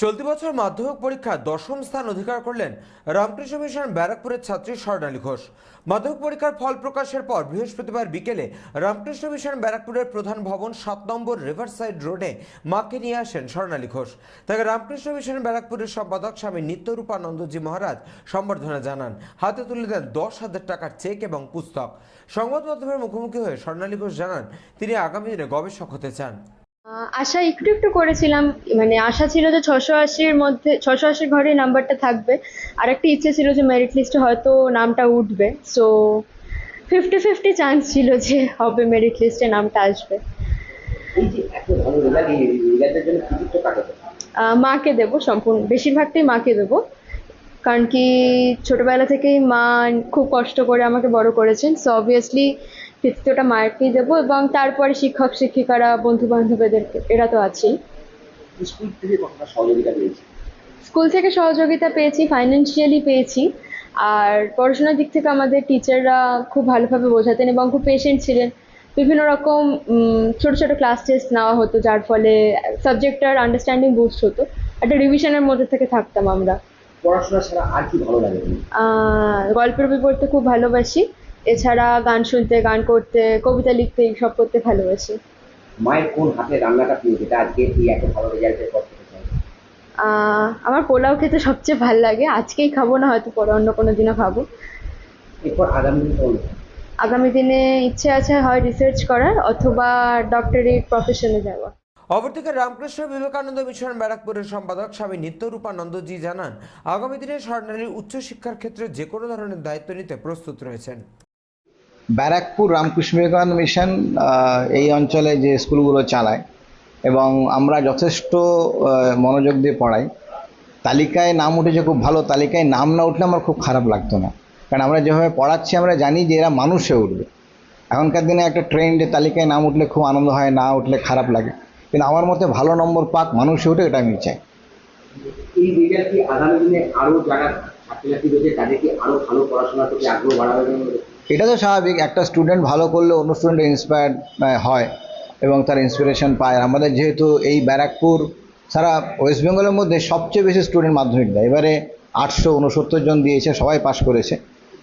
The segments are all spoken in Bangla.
চলতি বছর মাধ্যমিক পরীক্ষায় দশম স্থান অধিকার করলেন রামকৃষ্ণ মিশন ব্যারাকপুরের ছাত্রী স্বর্ণালী ঘোষ। মাধ্যমিক পরীক্ষার ফল প্রকাশের পর বৃহস্পতিবার বিকেলে রামকৃষ্ণ মিশন ব্যারাকপুরের প্রধান ভবন সাত নম্বর রিভারসাইড রোডে মাকে নিয়ে আসেন স্বর্ণালী ঘোষ। তাকে রামকৃষ্ণ মিশন ব্যারাকপুরের সম্পাদক স্বামী নিত্যরূপানন্দজি মহারাজ সম্বর্ধনা জানান। হাতে তুলে দেন দশ হাজার টাকার চেক এবং পুস্তক। সংবাদ মাধ্যমের মুখোমুখি হয়ে স্বর্ণালী ঘোষ জানান, তিনি আগামী দিনে গবেষক হতে চান। আশা একটু একটু করেছিলাম। মানে আশা ছিল যে ছশো আশির মধ্যে, ছশো আশির ঘরে নাম্বারটা থাকবে। আর একটা ইচ্ছে ছিল যে মেরিট লিস্টে হয়তো নামটা উঠবে। সো ফিফটি ফিফটি চান্স ছিল যে হবে মেরিট লিস্টে নামটা আসবে। মাকে দেবো সম্পূর্ণ, বেশিরভাগটাই মাকে দেবো। কারণ কি ছোটোবেলা থেকেই মা খুব কষ্ট করে আমাকে বড় করেছেন। সো অবভিয়াসলি কৃতিত্বটা মায়েরকেই দেবো এবং তারপরে শিক্ষক শিক্ষিকারা বন্ধু বান্ধবদেরকে এরা তো আছেই। স্কুল থেকে কতটা সহযোগিতা পেয়েছে? স্কুল থেকে সহযোগিতা পেয়েছি ফাইন্যান্সিয়ালি পেয়েছি। আর পড়াশোনার দিক থেকে আমাদের টিচাররা খুব ভালোভাবে বোঝাতেন এবং খুব পেশেন্ট ছিলেন। বিভিন্ন রকম ছোট ছোট ক্লাস টেস্ট নেওয়া হতো যার ফলে সাবজেক্টটার আন্ডারস্ট্যান্ডিং বুস্ট হতো। একটা রিভিশনের মধ্যে থেকে থাকতাম আমরা। পড়াশোনা ছাড়া আর কি ভালো লাগে? গল্পের বই পড়তে খুব ভালোবাসি। এছাড়া গান শুনতে গান করতে কবিতা লিখতে এইসব করতে ভালোবাসি। মায়ের কোন হাতে রান্নাটা প্রিয় যেটা আজকে এই এত ভালো রেজাল্টের পর থেকে আমার পোলাও খেতে সবচেয়ে ভালো লাগে। আজকেই খাব না হয়তো পরে অন্য কোনো দিনও খাব। এরপর আগামী দিন? আগামী দিনে ইচ্ছে আছে হয় রিসার্চ করার অথবা ডক্টরেট প্রফেশনে যাওয়া অপরদিকে রামকৃষ্ণ বিবেকানন্দ মিশন ব্যারাকপুরের সম্পাদক স্বামী নিত্যরূপানন্দজি জানান আগামী দিনে স্বর্ণালীর উচ্চশিক্ষার ক্ষেত্রে যে কোনো ধরনের দায়িত্ব নিতে প্রস্তুত রয়েছেন। ব্যারাকপুর রামকৃষ্ণ বিবেকানন্দ মিশন এই অঞ্চলে যে স্কুলগুলো চালায় এবং আমরা যথেষ্ট মনোযোগ দিয়ে পড়াই। তালিকায় নাম উঠেছে খুব ভালো, তালিকায় নাম না উঠলে আমার খুব খারাপ লাগতো না। কারণ আমরা যেভাবে পড়াচ্ছি, আমরা জানি যে এরা মানুষ উঠবে। এখনকার দিনে একটা ট্রেন্ডে তালিকায় নাম উঠলে খুব আনন্দ হয়, না উঠলে খারাপ লাগে। কিন্তু আমার মতে ভালো নম্বর পাক মানুষ উঠে, এটা আমি চাই। কি যারা ছাত্রছাত্রী রয়েছে তাদেরকে ভালো আগ্রহ বাড়াবে? এটা তো স্বাভাবিক, একটা স্টুডেন্ট ভালো করলে অন্য স্টুডেন্ট ইন্সপায়ার্ড হয় এবং তার ইন্সপিরেশন পায়। আমাদের যেহেতু এই ব্যারাকপুর সারা ওয়েস্ট বেঙ্গলের মধ্যে সবচেয়ে বেশি স্টুডেন্ট মাধ্যমিক দেয়। এবারে আটশো উনসত্তর জন দিয়েছে, সবাই পাশ করেছে।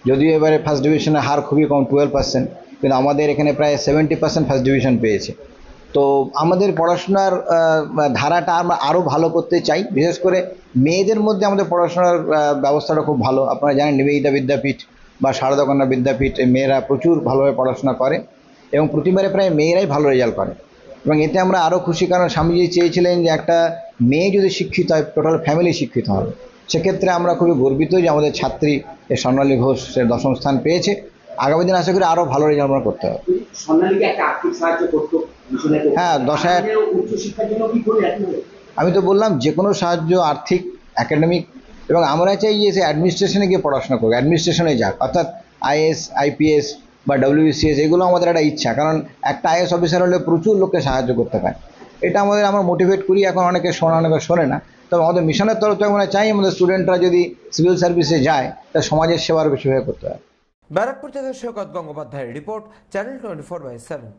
যদিও এবারে ফার্স্ট ডিভিশনের হার খুবই কম টুয়েলভ পার্সেন্ট কিন্তু আমাদের এখানে প্রায় সেভেন্টি পার্সেন্ট ফার্স্ট ডিভিশন পেয়েছে। তো আমাদের পড়াশোনার ধারাটা আমরা আরও ভালো করতে চাই। বিশেষ করে মেয়েদের মধ্যে আমাদের পড়াশোনার ব্যবস্থাটা খুব ভালো। আপনারা জানেন নিবেদিতা বিদ্যাপীঠ বা শারদা কন্যা বিদ্যাপীঠ মেয়েরা প্রচুর ভালোভাবে পড়াশোনা করে এবং প্রতিবারে প্রায় মেয়েরাই ভালো রেজাল্ট করে। এবং এতে আমরা আরও খুশি কারণ স্বামীজি চেয়েছিলেন যে একটা মেয়ে যদি শিক্ষিত হয় টোটাল ফ্যামিলি শিক্ষিত হবে। সেক্ষেত্রে আমরা খুবই গর্বিত যে আমাদের ছাত্রী এই স্বর্ণালী ঘোষ সে দশম স্থান পেয়েছে। আগামী দিন আশা করি আরও ভালো রেজাল্ট আমরা করতে হবে হ্যাঁ, দশ হাজার- আমি তো বললাম যে কোনো সাহায্য আর্থিক একাডেমিক এবং আমরা চাই যে সে অ্যাডমিনিস্ট্রেশনে গিয়ে পড়াশোনা করবে অ্যাডমিনিস্ট্রেশনে যাক। অর্থাৎ আইএস আইপিএস বা ডব্লিউবিসিএস এগুলো আমাদের একটা ইচ্ছা। কারণ একটা আইএস অফিসার হলে প্রচুর লোককে সাহায্য করতে পারে। এটা আমাদের, আমরা মোটিভেট করি, এখন অনেকে শোনা, অনেকে শোনে না। তবে আমাদের মিশনের তরফ থেকে আমরা চাই, আমাদের স্টুডেন্টরা যদি সিভিল সার্ভিসে যায়, তা সমাজের সেবার বেশিভাবে করতে হয় ব্যারাকপুর থেকে সৈকত গঙ্গোপাধ্যায়ের report channel twenty four by seven